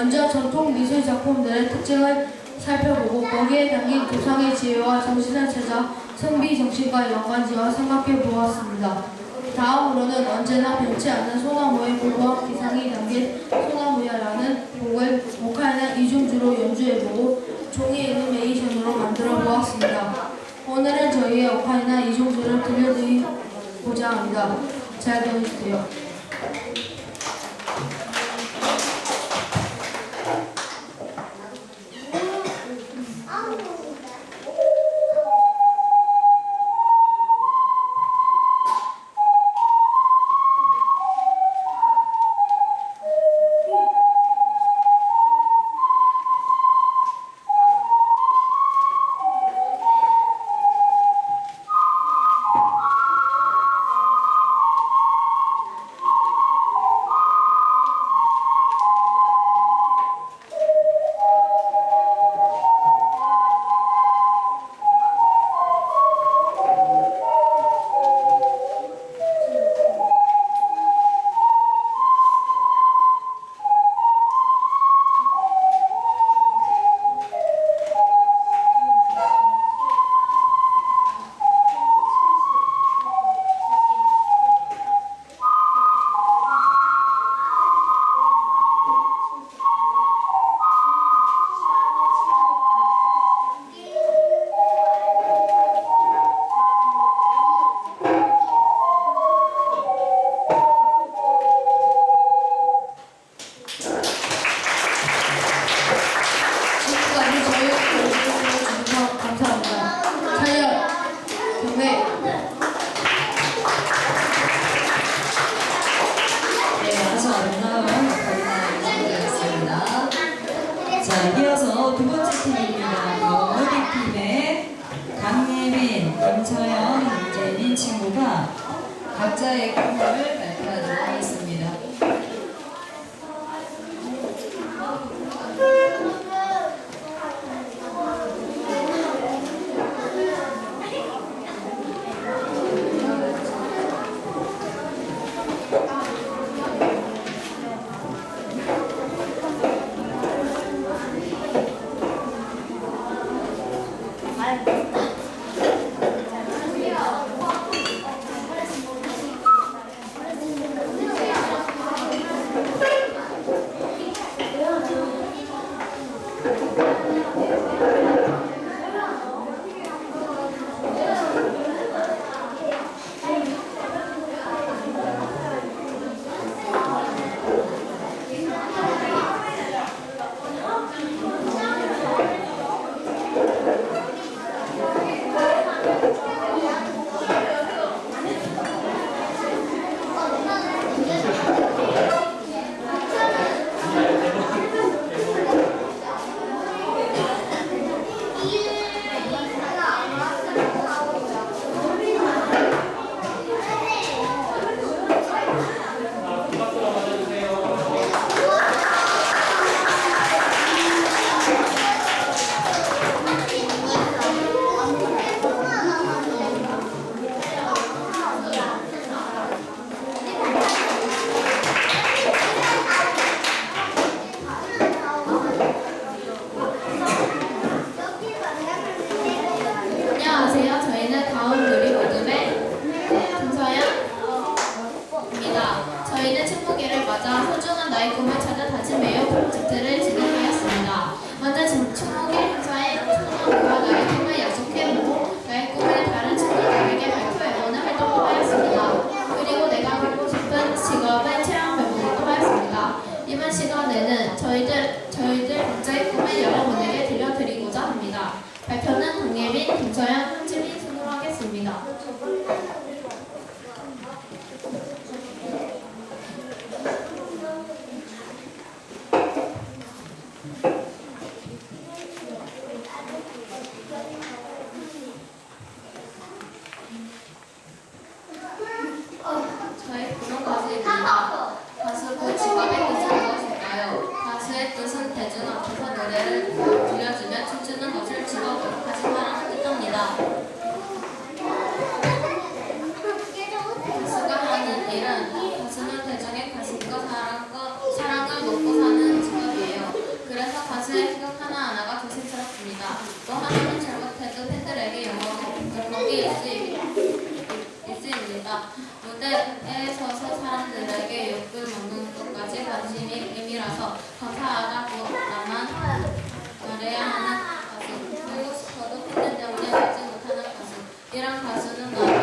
먼저 전통 미술 작품들의 특징을 살펴보고 거기에 담긴 조상의 지혜와 정신을 찾아 승비 정신과 연관지어 생각해 보았습니다. 다음으로는 언제나 변치 않는 소나무의 무고한 기상이 담긴 소나무야라는 곡을 오카리나 이중주로 연주해보고 종이 애니메이션으로 만들어 보았습니다. 오늘은 저희의 오카리나 이중주를 들려드리고자 합니다. 잘 들어주세요. 두 번째 팀입니다. 영어디 팀의 강예민, 김서영, 이재민 친구가 각자의 꿈을 발표하도록 하겠습니다. 각자의 꿈을 여러분에게 들려드리고자 합니다. 발표는 강예민, 김서연, 한지민 순으로 하겠습니다. 저의 그런 것입니다. 가수고 직업의 뜻은 무엇일까요? 가수의 뜻은 대중 앞에서 노래를 들려주며 춤추는 것을 직업으로 가진다는 뜻입니다. 있습니다. 서서 사람들에게 욕을 먹는 것까지 관심이 의미라서 감사하다고 나만 말해야 하는 가수 보고 싶어도 팬들 때문에 오지 못하는 가수. 이런 가수는 마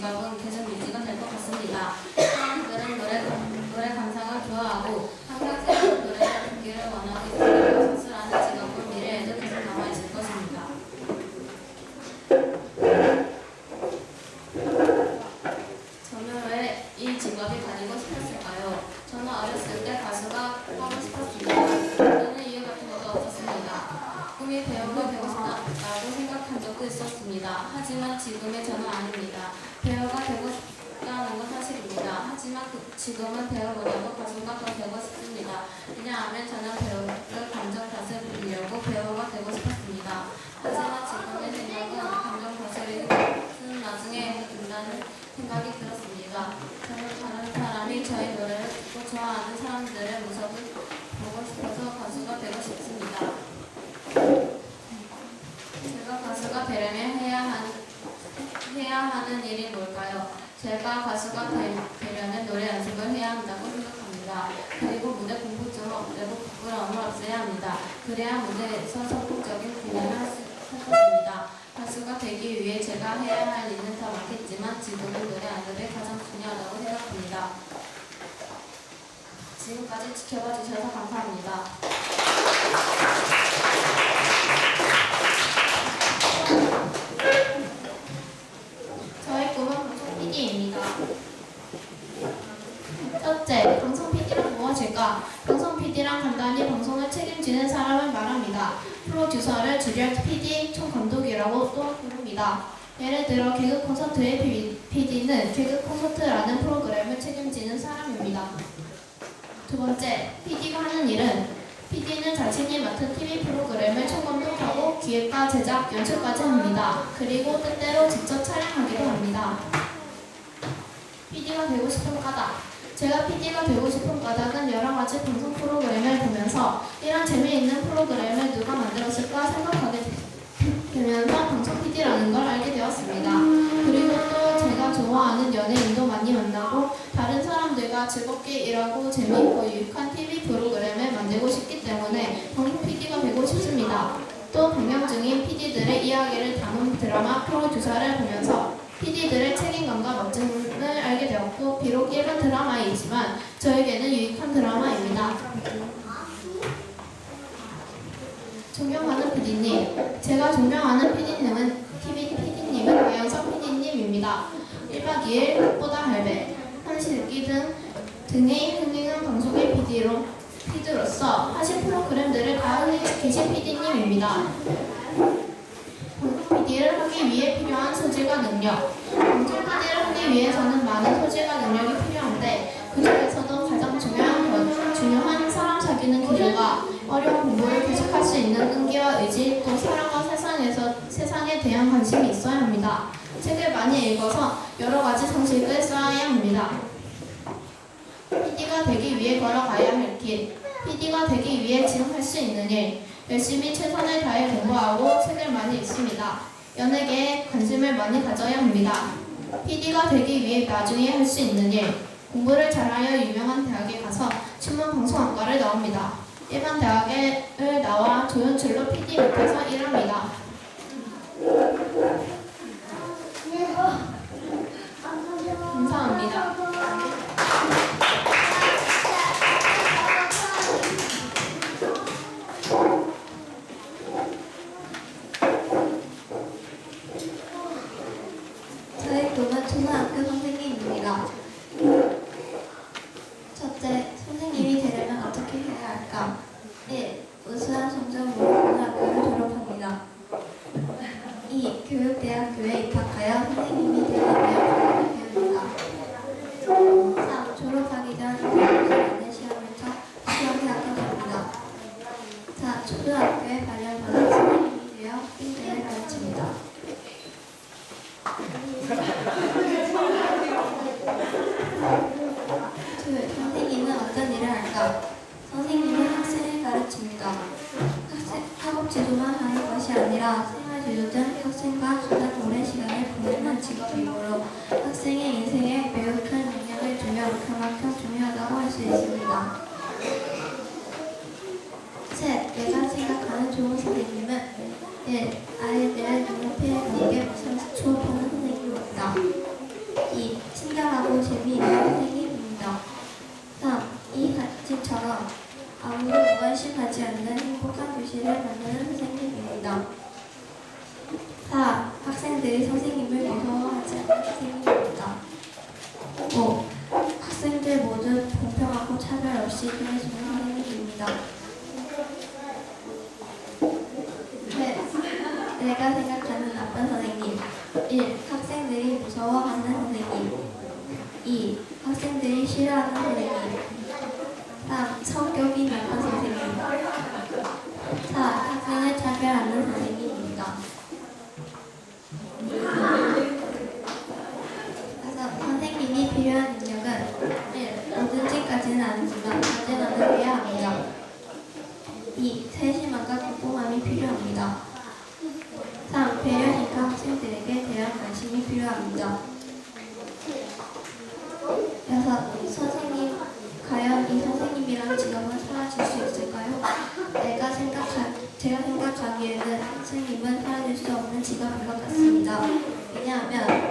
직업은 계속 유지가 될 것 같습니다. 사람들은 노래, 노래 감상을 좋아하고 항상 새로운 노래를 듣기를 원하고 있으니까 가수라는 직업은 미래에도 계속 남아있을 것입니다. 저는 왜 이 직업이 가지고 싶었을까요? 저는 어렸을 때 가수가 하고 싶었습니다. 저는 이유 같은 것도 없었습니다. 꿈이 배우가 되고 싶다고 생각한 적도 있었습니다. 하지만 지금의 저는 아닙니다. 배우가 되고 싶다는 건 사실입니다. 하지만 그- 지금은 배우보다도 가수가 더 되고 싶습니다. 왜냐하면 저는 배우를 감정 탓을 부리려고 배우가 되고 싶었습니다. 하지만 지금의 생각은 감정 탓을 나중에 된다는 생각이 들었습니다. 저는 다른 사람이 저의 노래를 듣고 좋아하는 사람들의 모습을 보고 싶어서 가수가 되고 싶습니다. 제가 가수가 되려면 해야 한 해야 하는 일이 뭘까요? 제가 가수가 되, 되려면 노래 연습을 해야 한다고 생각합니다. 그리고 무대 공포증을 없애고 부끄러움을 없애야 합니다. 그래야 무대에서 적극적인 공연을 할 수- 할 것입니다. 가수가 되기 위해 제가 해야 할 일은 더 많겠지만 지금은 노래 연습이 가장 중요하다고 생각합니다. 지금까지 지켜봐 주셔서 감사합니다. 또 부릅니다. 예를 들어 개그 콘서트의 PD는 개그 콘서트라는 프로그램을 책임지는 사람입니다. 두 번째, PD가 하는 일은 PD는 자신이 맡은 TV 프로그램을 총감독하고 기획과 제작, 연출까지 합니다. 그리고 때때로 직접 촬영하기도 합니다. PD가 되고 싶은 까닭. 제가 PD가 되고 싶은 까닭은 여러 가지 방송 프로그램을 보면서 이런 재미있는 프로그램을 누가 만들었을까 생각하게 되면서 방송 PD라는 걸 알게 되었습니다. 그리고 또 제가 좋아하는 연예인도 많이 만나고 다른 사람들과 즐겁게 일하고 재미있고 유익한 TV 프로그램을 만들고 싶기 때문에 방송 PD가 되고 싶습니다. 또 방영 중인 PD들의 이야기를 담은 드라마 프로듀서를 보면서 PD들의 책임감과 멋짐을 알게 되었고 비록 일반 드라마이지만 저에게는 유익한 드라마입니다. 존경하는 PD님, 제가 존경하는 PD님은 TV PD님은 배영석 PD님입니다. 1박 2일, 꽃보다 할배, 한시읽기 등 등의 흥행한 방송의 PD로 PD로서 하신 프로그램들을 다 흥행시키신 PD님입니다. PD를 하기 위해 필요한 소질과 능력. 방송 PD를 하기 위해서는 많은 소질과 능력이 필요한데 있는 끈기와 의지, 또 사랑과 세상에서 세상에 대한 관심이 있어야 합니다. 책을 많이 읽어서 여러 가지 상식을 쌓아야 합니다. PD가 되기 위해 걸어가야 할 길, PD가 되기 위해 지금 할 수 있는 일, 열심히 최선을 다해 공부하고 책을 많이 읽습니다. 연예계에 관심을 많이 가져야 합니다. PD가 되기 위해 나중에 할 수 있는 일, 공부를 잘하여 유명한 대학에 가서 신문방송학과를 나옵니다. 일반 대학을 나와 조연출로 PD 밑에서 일합니다. 저희 꿈은 초등학교 선생님입니다. 첫째, 선생님이 되려면 어떻게 해야 할까? 1. 우수한 성적으로 고등학교를 졸업합니다. 2. 교육대학교에 입학하여 선생님이 되려면 공부를 배웁니다. 3. 졸업하기 전 교육시간에 시험을 쳐 시험에 합격합니다. 4. 초등학교에 발령받은 선생님이 되어 학생들을 가르칩니다. 둘, 선생님은 어떤 일을 할까? 선생님은 학생을 가르칩니다. 학생, 학업 지도만 하는 것이 아니라 생활 지도 등 학생과 가장 오랜 시간을 보내는 직업이므로 학생의 인생에 매우 큰 영향을 주며 그만큼 중요하다고 할 수 있습니다. 셋, 내가 생각하는 좋은 선생님은 1. 아이들의 눈높이에 맞게 수업하는 선생님입니다. 2. 친절하고 재미있는 선생님입니다. 3. 이 가치처럼 아무도 무관심하지 않는 행복한 교실을 만드는 선생님입니다. 4. 학생들이 선생님을 무서워하지 않는 선생님입니다. 5. 학생들 모두 공평하고 차별 없이 대해주는 선생님입니다. 네. 내가 생각하는 나쁜 선생님 1. 학생들이 무서워하는 선생님 2. 학생들이 싫어하는 선생님 3. 성격이 나쁜 선생님 4. 학생을 차별하는 선생님입니다 그래서 선생님이 필요한 능력은 1. 뭐든지까지는 아니지만 언제나는 해야 합니다 2. 세심함과 꼼꼼함이 필요합니다 3. 배려심과 학생들에게 대한 관심이 필요합니다. 6. 선생님, 과연 이 선생님이라는 직업은 사라질 수 있을까요? 내가 생각하, 제가 생각하기에는 선생님은 사라질 수 없는 직업인 것 같습니다. 왜